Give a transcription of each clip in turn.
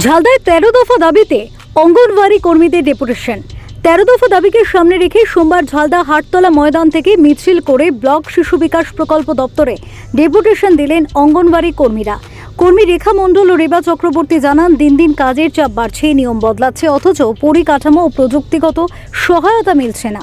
ঝালদায় তেরো দফা দাবিতে অঙ্গনওয়াড়ি কর্মীদের ডেপুটেশন। তেরো দফা দাবিকে সামনে রেখে সোমবার ঝালদা হাটতলা ময়দান থেকে মিছিল করে ব্লক শিশু বিকাশ প্রকল্প দপ্তরে ডেপুটেশন দিলেন অঙ্গনওয়াড়ি কর্মীরা। কর্মী রেখা মণ্ডল ও রেবা চক্রবর্তী জানান, দিন দিন কাজের চাপ বাড়ছে, নিয়ম বদলাচ্ছে, অথচ পরিকাঠামো ও প্রযুক্তিগত সহায়তা মিলছে না।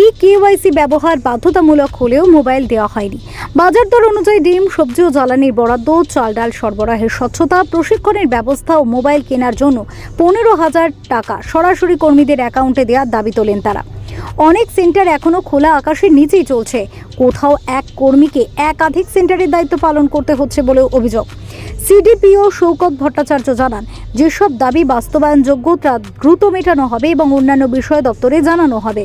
ই কেওয়াইসি ব্যবহার বাধ্যতামূলক হলেও মোবাইল দেওয়া হয়নি। বাজার দর অনুযায়ী ডিম, সবজি ও জ্বালানির বরাদ্দ চাল ডাল সরবরাহের স্বচ্ছতা, প্রশিক্ষণের ব্যবস্থা ও মোবাইল কেনার জন্য পনেরো হাজার টাকা সরাসরি কর্মীদের অ্যাকাউন্টে দেওয়ার দাবি তোলেন তারা। অনেক সেন্টার এখনও খোলা আকাশের নিচেই চলছে। কোথাও এক কর্মীকে একাধিক সেন্টারের দায়িত্ব পালন করতে হচ্ছে বলেও অভিযোগ। সিডিপিও শৌকত ভট্টাচার্য জানান, যেসব দাবি বাস্তবায়নযোগ্য তা দ্রুত মেটানো হবে এবং অন্যান্য বিষয় দপ্তরে জানানো হবে।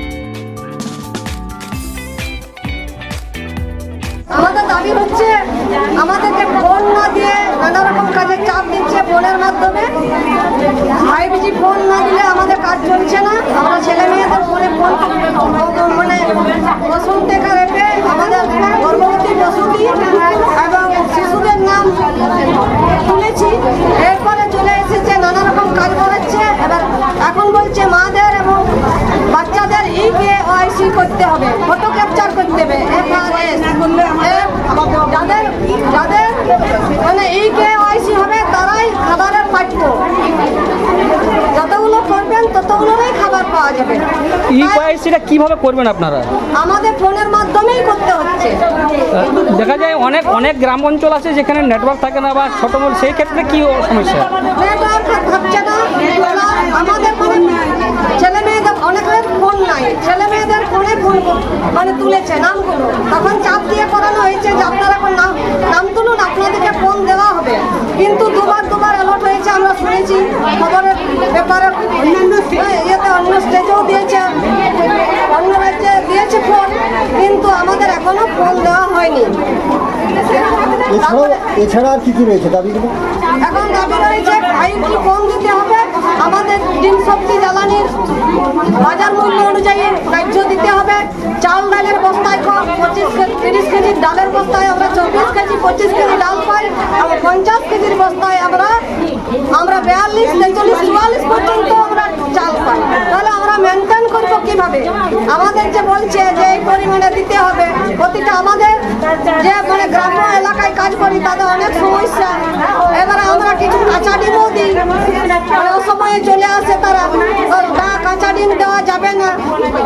ফোনের মাধ্যমে। ফাইভ জি ফোন না দিলে আমাদের কাজ চলছে না। আমরা ছেলে মেয়েদের ফোনে ফোন মানে পশু টেকা রেখে আমাদের গর্ভবতী প্রসূতি এবং শিশুদের নাম তুলেছি এরপরে চলে এসেছে নানা রকম কাজ করাচ্ছে এবার এখন বলছে মাদের এবং বাচ্চাদের ই কে ওআইসি করতে হবে ফটো ক্যাপচার করতে হবে এফআরএস যাদের যাদের মানে ই কে ওআইসি হবে তারাই খাবারের পাঠ্য যতগুলো করবেন ততগুলোরই খাবার পাওয়া যাবে। কীভাবে করবেন আপনারা? আমাদের ফোনের মাধ্যমেই করতে হচ্ছে। দেখা যায় অনেক অনেক গ্রাম অঞ্চল আছে যেখানে নেটওয়ার্ক থাকে না বা ছোট মোট সেই ক্ষেত্রে কি সমস্যা? নেটওয়ার্ক থাকছে না। ওরা আমাদের ছেলে মেয়েদের অনেকের ফোন নাই। ছেলে মেয়েদের ফোনে ফোন মানে তুলেছে নামগুলো। তখন চাপ দিয়ে করানো হয়েছে যে আপনারা এখন নাম নাম তুলুন আপনাদেরকে ফোন দেওয়া হবে। কিন্তু দুবার দুবার হয়েছে আমরা শুনেছি খবরের ব্যাপারে। অন্যান্য ইয়েতে দিয়েছে অন্য রাজ্যে দিয়েছে ফোন কিন্তু আমাদের এখনও ফোন দেওয়া হয়নি এছাড়াও আর এখন দাবি ফোন দিতে হবে আমাদের ডিম সবজি জ্বালানির বাজার মূল্য অনুযায়ী রাজ্য দিতে হবে চাল ডালের বস্তায় পঁচিশ তিরিশ কেজি ডালের বস্তায় আমরা চব্বিশ কেজি পঁচিশ কেজি ডাল পাই এবং পঞ্চাশ কেজির বস্তায় আমরা আমরা বিয়াল্লিশ তেচল্লিশ চুয়াল্লিশ পর্যন্ত আমরা চাল পাই তাহলে আমরা মেনটেন কীভাবে আমাদের যে বলছে যে এই পরিমাণে দিতে হবে, প্রতিটা আমাদের যে মানে গ্রাম্য এলাকায় কাজ করি তাদের অনেক সমস্যা। এবারে আমরা কিছু কাঁচা ডিমও দিই। মানে অসময়ে চলে আসে তারা। না, কাঁচা ডিম দেওয়া যাবে না।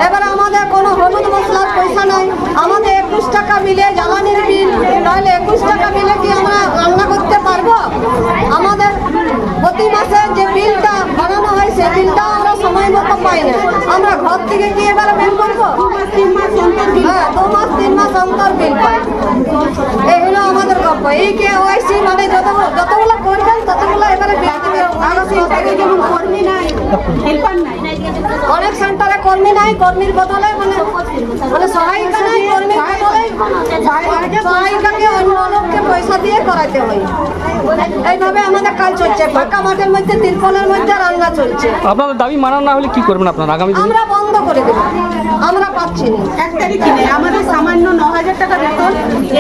এবারে আমাদের কোনো হলুদ মশলার পয়সা নাই। আমাদের একুশ টাকা মিলে জ্বালানির বিল। তাহলে একুশ টাকা মিলে কি আমরা রান্না করতে পারব? আমাদের প্রতি মাসে যে বিলটা বানানো হয়, সেই বিলটা আমরা সময় মতো পাই না। ঘর থেকে কি এবারে বিল করব? হ্যাঁ দু মাস তিন মাস অন্তর বিল পাই এই হলো আমাদের গল্প। এই কে ওয়াইসি মানে যত যতগুলো করবেন ততগুলো এবারে বিল দিবে আরও সরকারি যেমন কর্মী নাই হেল্পার নাই। অনেক সেন্টারে কর্মী নাই কর্মীর বদলে মানে মানে সহায়িকা নাই কর্মীর বদলে সহায়িকাকে অন্য লোককে পয়সা দিয়ে করাতে হয়। এইভাবে আমাদের কাজ চলছে। ফাঁকা মাঠের মধ্যে তিরপলের মধ্যে রান্না চলছে। আপনাদের দাবি মানা না হলে কি করবেন আপনারা আগামী আমরা বন্ধ করে দেবো। আমরা পাচ্ছি না। এক তারিখে নেই। আমাদের সামান্য ন হাজার টাকা বেতন।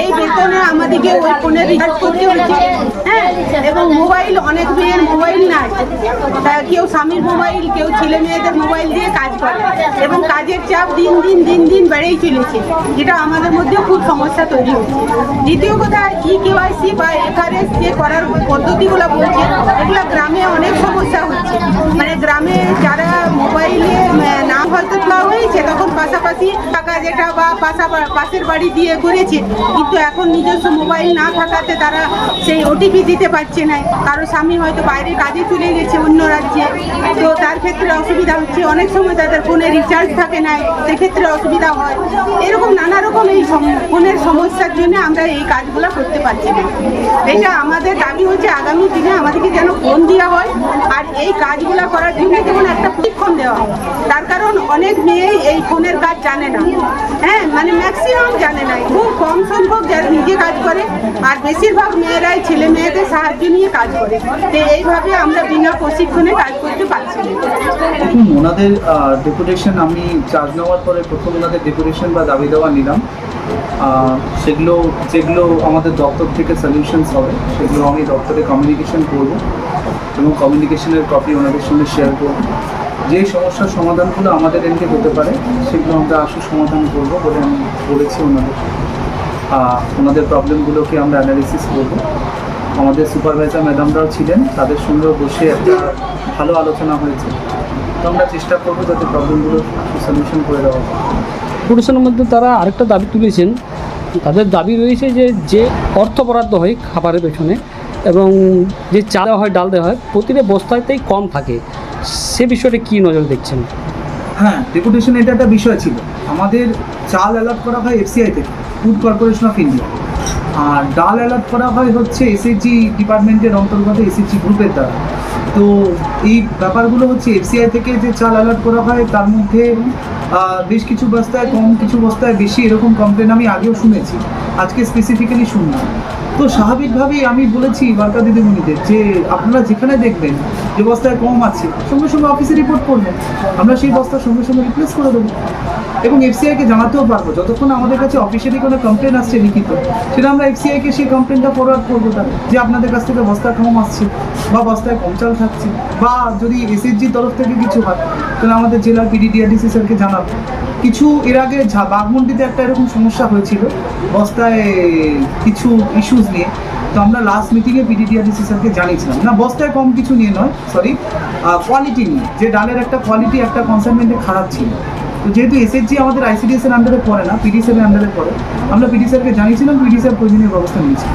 এই বেতনে আমাদেরকে ওই ফোনে রিচার্জ করতে হয়েছে। হ্যাঁ? এবং মোবাইল অনেক মেয়ের মোবাইল নাই। তা কেউ স্বামীর মোবাইল কেউ ছেলে মেয়েদের মোবাইল দিয়ে কাজ করে। এবং কাজের চাপ দিন দিন দিন দিন বেড়েই চলেছে। যেটা আমাদের মধ্যেও খুব সমস্যা তৈরি হচ্ছে। দ্বিতীয় কথা ই কেওয়াইসি বা এফআরএস যে করার পদ্ধতিগুলো বলছে, এগুলো গ্রামে অনেক সমস্যা হচ্ছে। মানে গ্রামে যারা মোবাইলে নাম হয়তো দেওয়া হয়েছে, তখন পাশাপাশি টাকা যেটা বা পাশা পাশের বাড়ি দিয়ে করেছে, কিন্তু এখন নিজস্ব মোবাইল না থাকাতে তারা সেই ওটিপি দিতে পারছে না। কারও স্বামী হয়তো বাইরে কাজে চলে গেছে অন্য রাজ্যে, তো তার ক্ষেত্রে অসুবিধা হচ্ছে। অনেক সময় তাদের ফোনে রিচার্জ থাকে না, সেক্ষেত্রে অসুবিধা হয়। এরকম নানা রকম এই ফোনের সমস্যার জন্য আমরা এই কাজগুলো করতে পারছি না। এটা আমাদের দাবি হচ্ছে আগামী দিনে আমাদেরকে যেন ফোন দেওয়া হয় আর এই কাজগুলো করার জন্য যেমন একটা প্রশিক্ষণ দেওয়া হয়। তার কারণ অনেক মেয়ে এই ফোনের কাজ জানে না। হ্যাঁ মানে ম্যাক্সিমাম জানে না। খুব কম সংখ্যক যারা নিজে কাজ করে আর বেশিরভাগ মেয়েরাই ছেলে মেয়েদের সাহায্য নিয়ে কাজ করে। তো এইভাবে আমরা বিনা প্রশিক্ষণে কাজ করতে পারছি ওনাদের ডেপুটেশন আমি চার্জ নেওয়ার পরে প্রথম ওনাদের ডেপুটেশন বা দাবি দেওয়া নিলাম। সেগুলো, যেগুলো আমাদের দপ্তর থেকে সলিউশনস হবে, সেগুলো আমি দপ্তরে কমিউনিকেশন করব এবং কমিউনিকেশনের কপি ওনাদের সঙ্গে শেয়ার করব। যে সমস্যার সমাধানগুলো আমাদের এনকে হতে পারে, সেগুলো আমরা আশু সমাধান করব বলে আমি বলেছি ওনাদের। ওনাদের প্রবলেমগুলোকে আমরা অ্যানালিসিস করব। আমাদের সুপারভাইজার ম্যাডামরাও ছিলেন, তাদের সঙ্গেও বসে একটা ভালো আলোচনা হয়েছে। তো আমরা চেষ্টা করব যাতে প্রবলেমগুলো সলিউশন করে দেওয়া যায়। পুরুষের মধ্যে তারা আরেকটা দাবি তুলেছেন। তাদের দাবি রয়েছে যে যে অর্থ বরাদ্দ হয় খাবারের পেছনে এবং যে চাল হয়, ডাল দেওয়া হয়, প্রতিটা বস্তাতেই কম থাকে। সে বিষয়টা কী নজর দেখছেন? হ্যাঁ ডেপুটেশন এটা একটা বিষয় ছিল। আমাদের চাল অ্যালার্ট করা হয় এফসিআই থেকে ফুড কর্পোরেশন অফ ইন্ডিয়া আর ডাল অ্যালার্ট করা হয় হচ্ছে এসএসজি ডিপার্টমেন্টের অন্তর্গত এসএসজি গ্রুপের দ্বারা। তো এই ব্যাপারগুলো হচ্ছে এফসিআই থেকে যে চাল অ্যালার্ট করা হয়, তার মধ্যে বেশ কিছু বস্তায়, কম কিছু বস্তায়, বেশি এরকম কমপ্লেন আমি আগেও শুনেছি। আজকে স্পেসিফিক্যালি শুনলাম। তো স্বাভাবিকভাবেই আমি বলেছি বার্তা দিদিমণিদের যে আপনারা যেখানে দেখবেন যে বস্তায় কম আছে। সঙ্গে সঙ্গে অফিসে রিপোর্ট করবেন আমরা সেই বস্তা সঙ্গে সঙ্গে রিপ্লেস করে দেবো। এবং এফসিআইকে জানাতেও পারব। যতক্ষণ আমাদের কাছে অফিসিয়ালি কোনো কমপ্লেন আসছে, লিখিত। সেটা আমরা এফসিআইকে সেই কমপ্লেনটা ফরওয়ার্ড করব তাহলে যে আপনাদের কাছ থেকে বস্তা কম আসছে বা বস্তায় কম চাল থাকছে। বা যদি এসএসজির তরফ থেকে কিছু হয়, তাহলে আমাদের জেলার পিডিডিআরডিসি স্যারকে জানাব। কিছু এর আগে বাঘমুন্ডিতে একটা এরকম সমস্যা হয়েছিল। বস্তায় কিছু ইস্যুস নিয়ে। তো আমরা লাস্ট মিটিংয়ে পিডিডিআরডিসি স্যারকে জানিয়েছিলাম। না বস্তায় কম কিছু নিয়ে নয় সরি কোয়ালিটি নিয়ে। যে ডালের একটা কোয়ালিটি একটা কনসাইনমেন্টে খারাপ ছিল। তো যেহেতু এসএসজি আমাদের আইসিডিএস এর আন্ডারে পড়ে না পিডি স্যারের আন্ডারে পড়ে, আমরা পিডি স্যারকে জানিয়েছিলাম পিডি স্যার প্রয়োজনীয় ব্যবস্থা নিয়েছি।